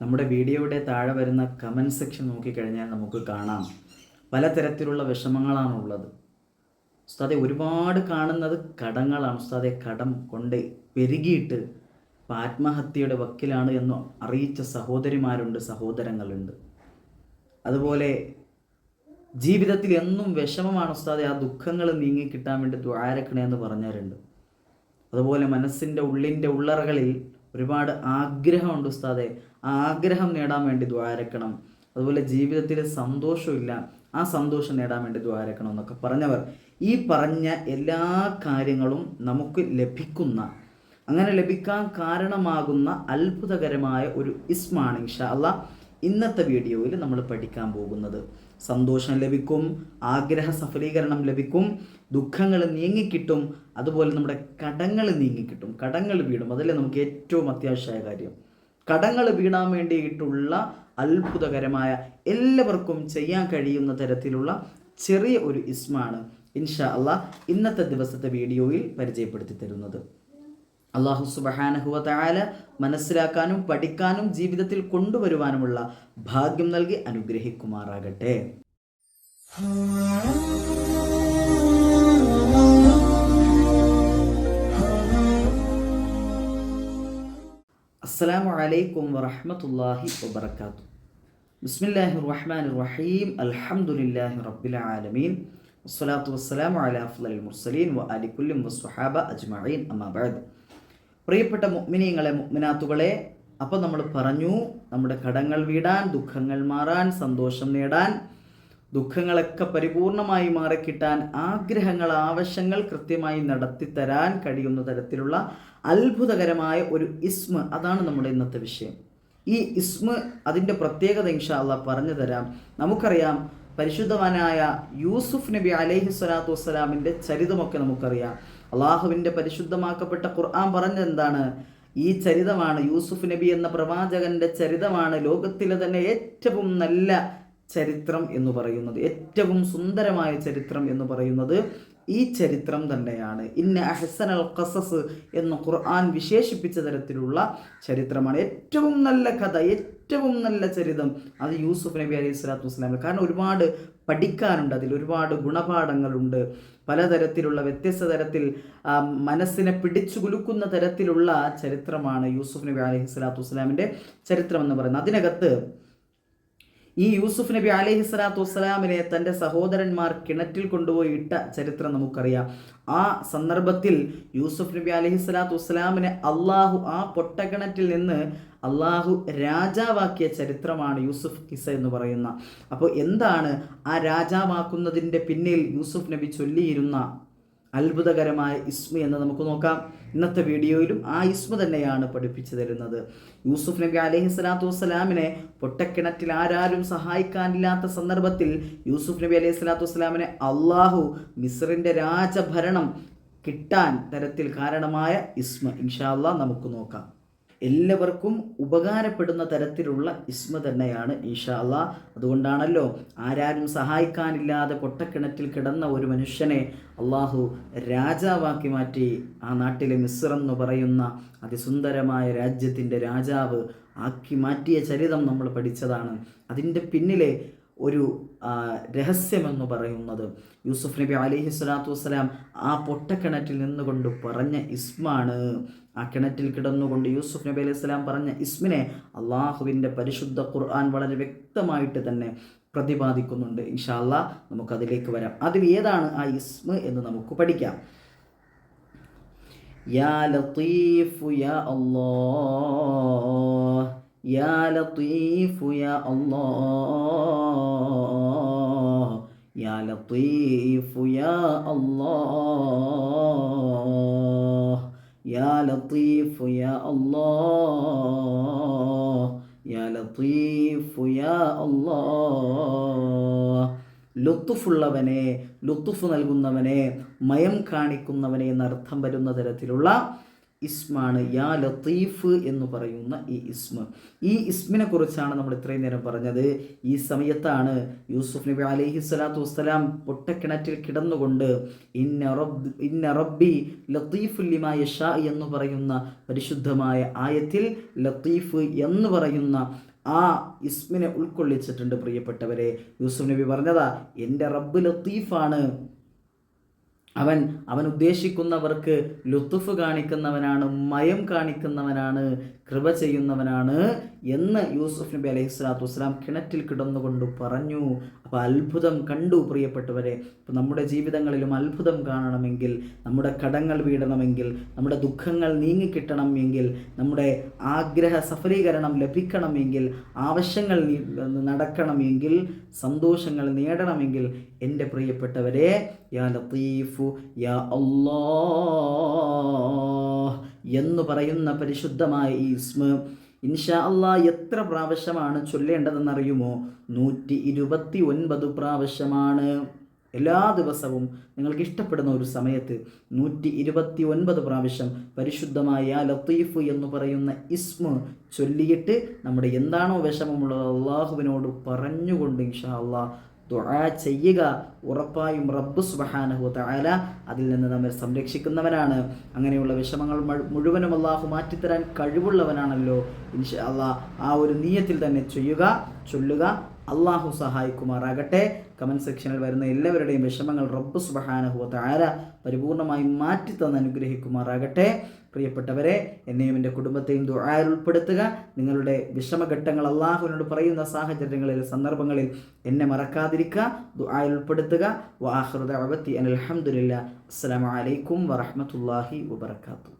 നമ്മുടെ വീഡിയോയുടെ താഴെ വരുന്ന കമന്റ് സെക്ഷൻ നോക്കിക്കഴിഞ്ഞാൽ നമുക്ക് കാണാം. പലതരത്തിലുള്ള വിഷമങ്ങളാണുള്ളത് ഉസ്താദെ ഒരുപാട് കാണുന്നത് കടങ്ങളാണ്. ഉസ്താദെ കടം കൊണ്ട് പെരുകിയിട്ട് ഇപ്പം ആത്മഹത്യയുടെ വക്കിലാണ് എന്ന് അറിയിച്ച സഹോദരിമാരുണ്ട് സഹോദരങ്ങളുണ്ട്. അതുപോലെ ജീവിതത്തിൽ എന്നും വിഷമമാണ് ഉസ്താദെ ആ ദുഃഖങ്ങൾ നീങ്ങി കിട്ടാൻ വേണ്ടി ദ്വാരക്കണേ എന്ന് പറഞ്ഞവരുണ്ട്. അതുപോലെ മനസ്സിന്റെ ഉള്ളിന്റെ ഉള്ളറകളിൽ ഒരുപാട് ആഗ്രഹമുണ്ട് ഉസ്താദെ. ആ ആഗ്രഹം നേടാൻ വേണ്ടി ദ്വാരക്കണം. അതുപോലെ ജീവിതത്തിൽ സന്തോഷമില്ല. ആ സന്തോഷം നേടാൻ വേണ്ടി ദ്വാരക്കണം എന്നൊക്കെ പറഞ്ഞവർ ഈ പറഞ്ഞ എല്ലാ കാര്യങ്ങളും നമുക്ക് ലഭിക്കുന്ന അങ്ങനെ ലഭിക്കാൻ കാരണമാകുന്ന അത്ഭുതകരമായ ഒരു ഇസ്മാണ് ഇൻഷാ അല്ല ഇന്നത്തെ വീഡിയോയിൽ നമ്മൾ പഠിക്കാൻ പോകുന്നത്. സന്തോഷം ലഭിക്കും ആഗ്രഹ സഫലീകരണം ലഭിക്കും ദുഃഖങ്ങൾ നീങ്ങിക്കിട്ടും അതുപോലെ നമ്മുടെ കടങ്ങൾ നീങ്ങിക്കിട്ടും. കടങ്ങൾ വീടും അതല്ലേ നമുക്ക് ഏറ്റവും അത്യാവശ്യമായ കാര്യം. കടങ്ങൾ വീടാൻ വേണ്ടിയിട്ടുള്ള അത്ഭുതകരമായ എല്ലാവർക്കും ചെയ്യാൻ കഴിയുന്ന തരത്തിലുള്ള ചെറിയ ഒരു ഇസ്മാണ് ഇൻഷാ അള്ളാഹ് ഇന്നത്തെ ദിവസത്തെ വീഡിയോയിൽ പരിചയപ്പെടുത്തി തരുന്നത്. അള്ളാഹു സുബഹാനഹുവ മനസ്സിലാക്കാനും പഠിക്കാനും ജീവിതത്തിൽ കൊണ്ടുവരുവാനുമുള്ള ഭാഗ്യം നൽകി അനുഗ്രഹിക്കുമാറാകട്ടെ. അസ്സലാമു അലൈക്കും വറഹമത്തല്ലാഹി വബർക്കാത്തു ബിസ്മില്ലാഹി റഹ്മാൻ റഹീം. അൽഹംദുലില്ലാഹി റബ്ബിൽ ആലമീൻ. വസ്സലാത്തു വസ്സലാമു അലാ അഫ്ലൽ മുർസലീൻ വ അലി കുല്ലിം വസ്സുഹാബ അജ്മഈൻ. അമ്മാ ബഅദ്. പ്രിയപ്പെട്ട മുഅ്മിനീങ്ങളെ മുഅ്മിനാത്തുകളെ അപ്പോൾ നമ്മൾ പറഞ്ഞു നമ്മുടെ കടങ്ങൾ വീടാൻ ദുഃഖങ്ങൾ മാറാൻ സന്തോഷം നേടാൻ ദുഃഖങ്ങളൊക്കെ പരിപൂർണമായി മാറിക്കിട്ടാൻ ആഗ്രഹങ്ങൾ ആവശ്യങ്ങൾ കൃത്യമായി നടത്തിത്തരാൻ കഴിയുന്ന തരത്തിലുള്ള അത്ഭുതകരമായ ഒരു ഇസ്മ അതാണ് നമ്മുടെ ഇന്നത്തെ വിഷയം. ഈ ഇസ്മ അതിന്റെ പ്രത്യേകത ഇൻഷാ അള്ളാഹ് പറഞ്ഞു തരാം. നമുക്കറിയാം പരിശുദ്ധവാനായ യൂസുഫ് നബി അലൈഹി സ്വലാത്തു വസ്സലാമിന്റെ ചരിതമൊക്കെ നമുക്കറിയാം. അള്ളാഹുവിന്റെ പരിശുദ്ധമാക്കപ്പെട്ട ഖുർആൻ പറഞ്ഞെന്താണ് ഈ ചരിതമാണ് യൂസുഫ് നബി എന്ന പ്രവാചകന്റെ ചരിതമാണ് ലോകത്തിലെ തന്നെ ഏറ്റവും നല്ല ചരിത്രം എന്ന് പറയുന്നത് ഏറ്റവും സുന്ദരമായ ചരിത്രം എന്ന് പറയുന്നത്. ഈ ചരിത്രം തന്നെയാണ്. ഇന്ന അഹസൻ അൽ ഖസസ് എന്ന് ഖുർആൻ വിശേഷിപ്പിച്ച തരത്തിലുള്ള ചരിത്രമാണ്. ഏറ്റവും നല്ല കഥ ഏറ്റവും നല്ല ചരിതം അത് യൂസുഫ് നബി അലൈഹി സ്വലാത്തു വസ്സലാമിന്. കാരണം ഒരുപാട് പഠിക്കാനുണ്ട് അതിൽ ഒരുപാട് ഗുണപാഠങ്ങളുണ്ട്. പലതരത്തിലുള്ള വ്യത്യസ്ത തരത്തിൽ മനസ്സിനെ പിടിച്ചു കുലുക്കുന്ന തരത്തിലുള്ള ചരിത്രമാണ് യൂസുഫ് നബി അലൈഹി സ്വലാത്തു വസ്സലാമിന്റെ ചരിത്രം എന്ന് പറയുന്നത്. അതിനകത്ത് ഈ യൂസുഫ് നബി അലൈഹി സ്വലാത്തു വസ്സലാമിനെ തന്റെ സഹോദരന്മാർ കിണറ്റിൽ കൊണ്ടുപോയി ഇട്ട ചരിത്രം നമുക്കറിയാം. ആ സന്ദർഭത്തിൽ യൂസുഫ് നബി അലൈഹി സ്വലാത്തു വസ്സലാമിനെ അള്ളാഹു ആ പൊട്ടക്കിണറ്റിൽ നിന്ന് അള്ളാഹു രാജാവാക്കിയ ചരിത്രമാണ് യൂസുഫ് കിസ എന്ന് പറയുന്ന. അപ്പോൾ എന്താണ് ആ രാജാവാക്കുന്നതിന്റെ പിന്നിൽ യൂസുഫ് നബി ചൊല്ലിയിരുന്ന അത്ഭുതകരമായ ഇസ്മി എന്ന് നമുക്ക് നോക്കാം. ഇന്നത്തെ വീഡിയോയിലും ആ ഇസ്മ തന്നെയാണ് പഠിപ്പിച്ചു തരുന്നത്. യൂസുഫ് നബി അലഹി സ്വലാത്തു വസ്സലാമിനെ പൊട്ടക്കിണറ്റിൽ ആരാരും സഹായിക്കാനില്ലാത്ത സന്ദർഭത്തിൽ യൂസുഫ് നബി അലൈഹി സ്വലാത്തു വസ്സലാമിനെ അള്ളാഹു മിസ്റിന്റെ രാജഭരണം കിട്ടാൻ തരത്തിൽ കാരണമായ ഇസ്മ. ഇൻഷാ അള്ളാഹ് നമുക്ക് നോക്കാം. എല്ലാവർക്കും ഉപകാരപ്പെടുന്ന തരത്തിലുള്ള ഇസ്മ തന്നെയാണ് ഈഷാ അതുകൊണ്ടാണല്ലോ ആരാരും സഹായിക്കാനില്ലാതെ പൊട്ടക്കിണറ്റിൽ കിടന്ന ഒരു മനുഷ്യനെ അള്ളാഹു രാജാവാക്കി മാറ്റി ആ നാട്ടിലെ മിസ്ർ എന്ന് പറയുന്ന അതിസുന്ദരമായ രാജ്യത്തിന്റെ രാജാവ് ആക്കി മാറ്റിയ ചരിതം നമ്മൾ പഠിച്ചതാണ്. അതിന്റെ പിന്നിലെ ഒരു രഹസ്യമെന്ന് പറയുന്നത്. യൂസുഫ് നബി അലിഹി സ്വലാത്തു വസ്സലാം ആ പൊട്ടക്കിണറ്റിൽ നിന്നുകൊണ്ട് പറഞ്ഞ ഇസ്മാണ്. ആ കിണറ്റിൽ കിടന്നുകൊണ്ട് യൂസുഫ് നബി അലൈഹി സ്വലാം പറഞ്ഞ ഇസ്മിനെ അള്ളാഹുവിന്റെ പരിശുദ്ധ ഖുർആൻ വളരെ വ്യക്തമായിട്ട് തന്നെ പ്രതിപാദിക്കുന്നുണ്ട്. ഇൻഷാല്ല നമുക്കതിലേക്ക് വരാം. അതിൽ ഏതാണ് ആ ഇസ്മ എന്ന് നമുക്ക് പഠിക്കാം. യാ ലത്തീഫു യാ അല്ലാഹ് يا لطيف يا الله يا لطيف يا الله يا لطيف يا الله يا لطيف يا الله ലുത്തുഫുള്ളവനെ ലുത്തുഫ് നൽകുന്നവനെ മയം കാണിക്കുന്നവനെ എന്നർത്ഥം വരുന്ന തരത്തിലുള്ള ഇസ്മാണ് യാ ലത്തീഫ് എന്ന് പറയുന്ന ഈ ഇസ്മ. ഈ ഇസ്മിനെ കുറിച്ചാണ് നമ്മൾ ഇത്രയും നേരം പറഞ്ഞത്. ഈ സമയത്താണ് യൂസുഫ് നബി അലൈഹി സ്വലാത്തു വസ്സലാം പൊട്ടക്കിണറ്റിൽ കിടന്നുകൊണ്ട് ഇന്ന ലത്തീഫ് ലത്തീഫുല്ലിമായ ഷാ എന്ന് പറയുന്ന പരിശുദ്ധമായ ആയത്തിൽ ലത്തീഫ് എന്ന് പറയുന്ന ആ ഇസ്മിനെ ഉൾക്കൊള്ളിച്ചിട്ടുണ്ട് പ്രിയപ്പെട്ടവരെ. യൂസുഫ് നബി പറഞ്ഞതാ എന്റെ റബ്ബ് ലത്തീഫാണ്. അവൻ അവൻ ഉദ്ദേശിക്കുന്നവർക്ക് ലുത്തുഫ് കാണിക്കുന്നവനാണ് മയം കാണിക്കുന്നവനാണ് കൃപ ചെയ്യുന്നവനാണ് എന്ന് യൂസുഫ് നബി അലൈഹി സ്വലാത്തു വസ്സലാം കിണറ്റിൽ കിടന്നുകൊണ്ട് പറഞ്ഞു. അപ്പോൾ അത്ഭുതം കണ്ടു പ്രിയപ്പെട്ടവരെ. അപ്പോൾ നമ്മുടെ ജീവിതങ്ങളിലും അത്ഭുതം കാണണമെങ്കിൽ നമ്മുടെ കടങ്ങൾ വീടണമെങ്കിൽ നമ്മുടെ ദുഃഖങ്ങൾ നീങ്ങിക്കിട്ടണം എങ്കിൽ നമ്മുടെ ആഗ്രഹ സഫലീകരണം ലഭിക്കണമെങ്കിൽ ആവശ്യങ്ങൾ നടക്കണമെങ്കിൽ സന്തോഷങ്ങൾ നേടണമെങ്കിൽ എന്റെ പ്രിയപ്പെട്ടവരെ യാ ലത്തീഫു യാ അള്ളാ എന്ന് പറയുന്ന പരിശുദ്ധമായ ഈ ഇൻഷാ അള്ളാ എത്ര പ്രാവശ്യമാണ് ചൊല്ലേണ്ടതെന്നറിയുമോ? നൂറ്റി ഇരുപത്തി ഒൻപത് പ്രാവശ്യമാണ്. എല്ലാ ദിവസവും നിങ്ങൾക്ക് ഇഷ്ടപ്പെടുന്ന ഒരു സമയത്ത് നൂറ്റി ഇരുപത്തി ഒൻപത് പ്രാവശ്യം പരിശുദ്ധമായ ലത്തീഫ് എന്ന് പറയുന്ന ഇസ്മ ചൊല്ലിയിട്ട് നമ്മുടെ എന്താണോ വിഷമമുള്ളത് അള്ളാഹുവിനോട് പറഞ്ഞുകൊണ്ട് ഇൻഷാ അള്ളാ ദുആ ചെയ്യുക ഉറപ്പായും റബ്ബ് സുബ്ഹാനഹു തആല അതിൽ നിന്ന് നമ്മെ സംരക്ഷിക്കുന്നവനാണ്. അങ്ങനെയുള്ള വിഷമങ്ങൾ മഴ- മുഴുവനും അള്ളാഹു മാറ്റിത്തരാൻ കഴിവുള്ളവനാണല്ലോ ഇൻഷാ അള്ളാഹ് ആ ഒരു നീയത്തിൽ തന്നെ ചെയ്യുക ചൊല്ലുക അള്ളാഹു സഹായിക്കുമാറാകട്ടെ. കമന്റ് സെക്ഷനിൽ വരുന്ന എല്ലാവരുടെയും വിഷമങ്ങൾ റബ്ബ് സുബഹാനഹുവത്ത് ആര പരിപൂർണമായും മാറ്റി തന്ന് അനുഗ്രഹിക്കുമാറാകട്ടെ. പ്രിയപ്പെട്ടവരെ എന്നെയും എന്റെ കുടുംബത്തെയും ദുആയിൽ ഉൾപ്പെടുത്തുക. നിങ്ങളുടെ വിഷമഘട്ടങ്ങൾ അള്ളാഹുവിനോട് പറയുന്ന സാഹചര്യങ്ങളിൽ സന്ദർഭങ്ങളിൽ എന്നെ മറക്കാതിരിക്കുക. ദുആയിൽ ഉൾപ്പെടുത്തുക. വാഹൃദ അബത്തി അലഹമുല്ല അസ്സലാമു അലൈക്കും വറഹ്മത്തുള്ളാഹി വബർക്കാത്തു